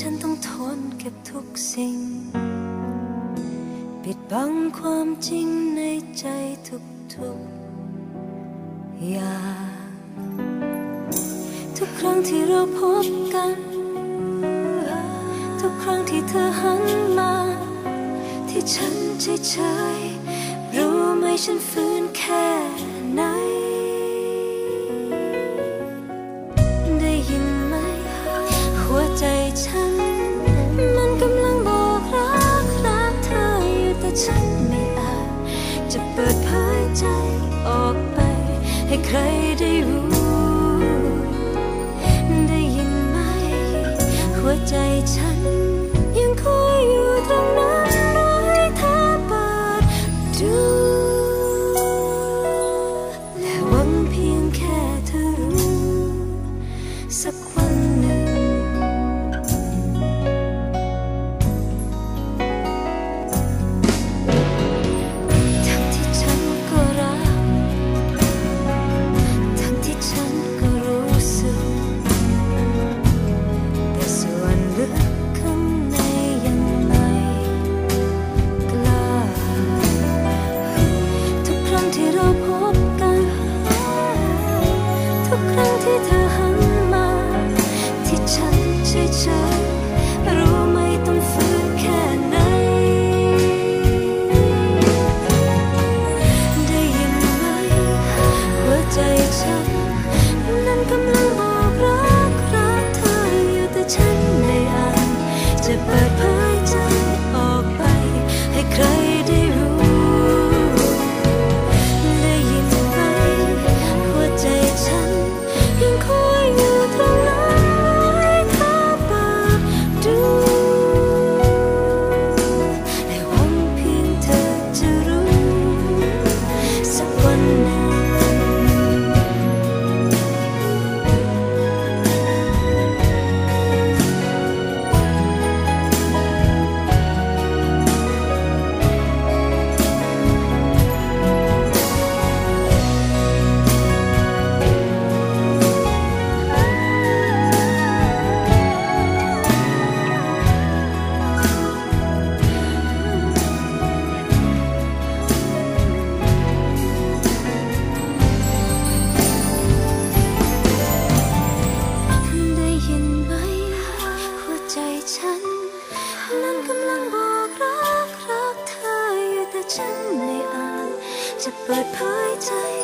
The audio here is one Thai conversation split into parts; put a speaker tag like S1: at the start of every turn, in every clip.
S1: ฉันต้องทนเก็บทุกสิ่ง ปิดบังความจริงในใจทุกๆอย่างทุกครั้งที่เราพบกัน ทุกครั้งที่เธอหันมา ที่ฉันเฉยๆรู้ไหมฉันฟื้นแค่ไหน ให้ใครได้รู้ little to put part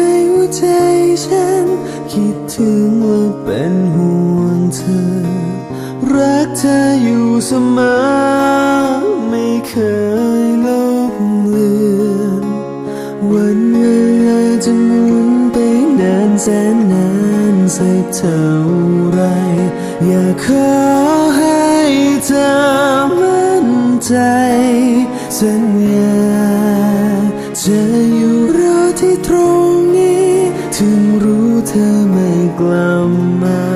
S2: ฉัน คิดถึงและเป็นห่วงเธอ รักเธออยู่เสมอ ไม่เคยลบเลือนวันเวลาจะหมุนไปนานแสนนานสักเท่าไร อย่าเคย ไ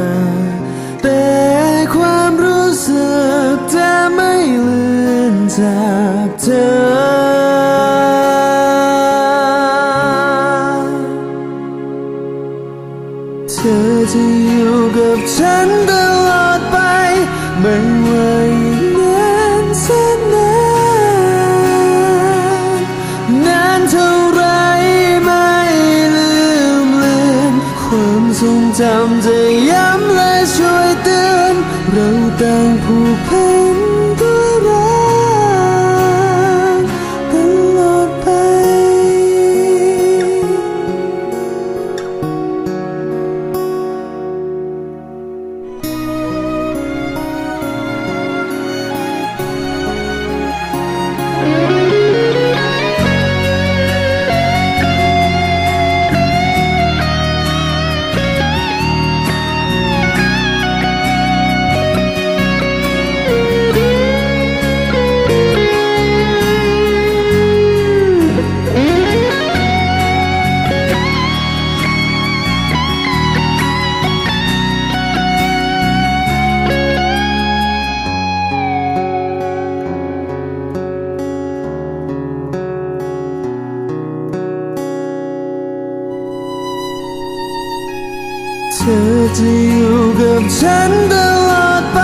S2: จะอยู่กับฉันตลอดไป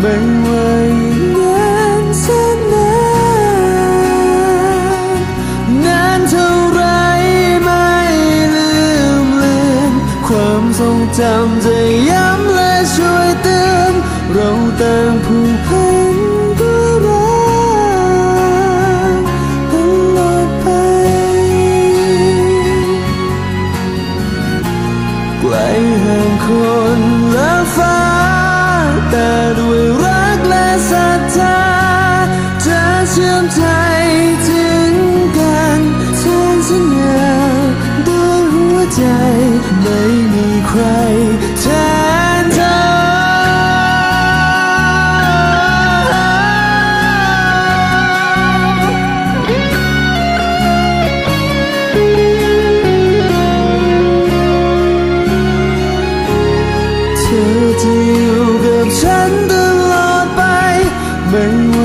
S2: ไม่ว่าอีกนานแสนนานนานเท่าไรไม่ลืมเลือนความทรงจำจะย้ำและช่วยเตือนเราต่างผู อยู่กับฉั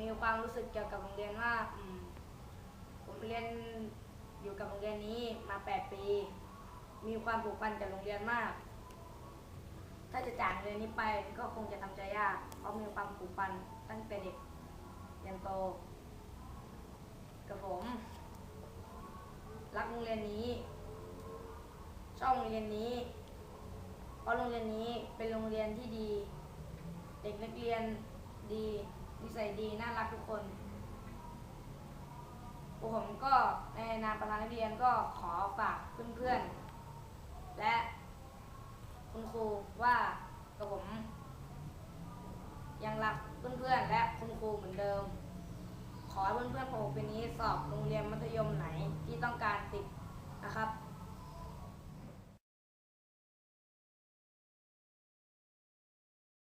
S2: มีความรู้
S3: สึกเกี่ยวกับโรงเรียนว่าอืมผมเรียนอยู่กับโรงเรียนนี้มาแปดปี มีความผูกพันกับโรงเรียนมาก ถ้าจะจากโรงเรียนนี้ไปก็คงจะทำใจยาก เพราะมีความผูกพันตั้งแต่เด็กยันโต กับผม รักโรงเรียนนี้ชอบโรงเรียนนี้ เพราะโรงเรียนนี้เป็นโรงเรียนที่ดี เด็กนักเรียนดี นิสัยดีน่ารักทุกคนผมก็ในนามประธานนักเรียนก็ขอฝากเพื่อนๆ และคุณครูว่ากับผม ยังรักเพื่อนๆ และคุณครูเหมือนเดิม ขอเพื่อนๆของผมปีนี้สอบโรงเรียนมัธยมไหนที่ต้องการติดนะครับ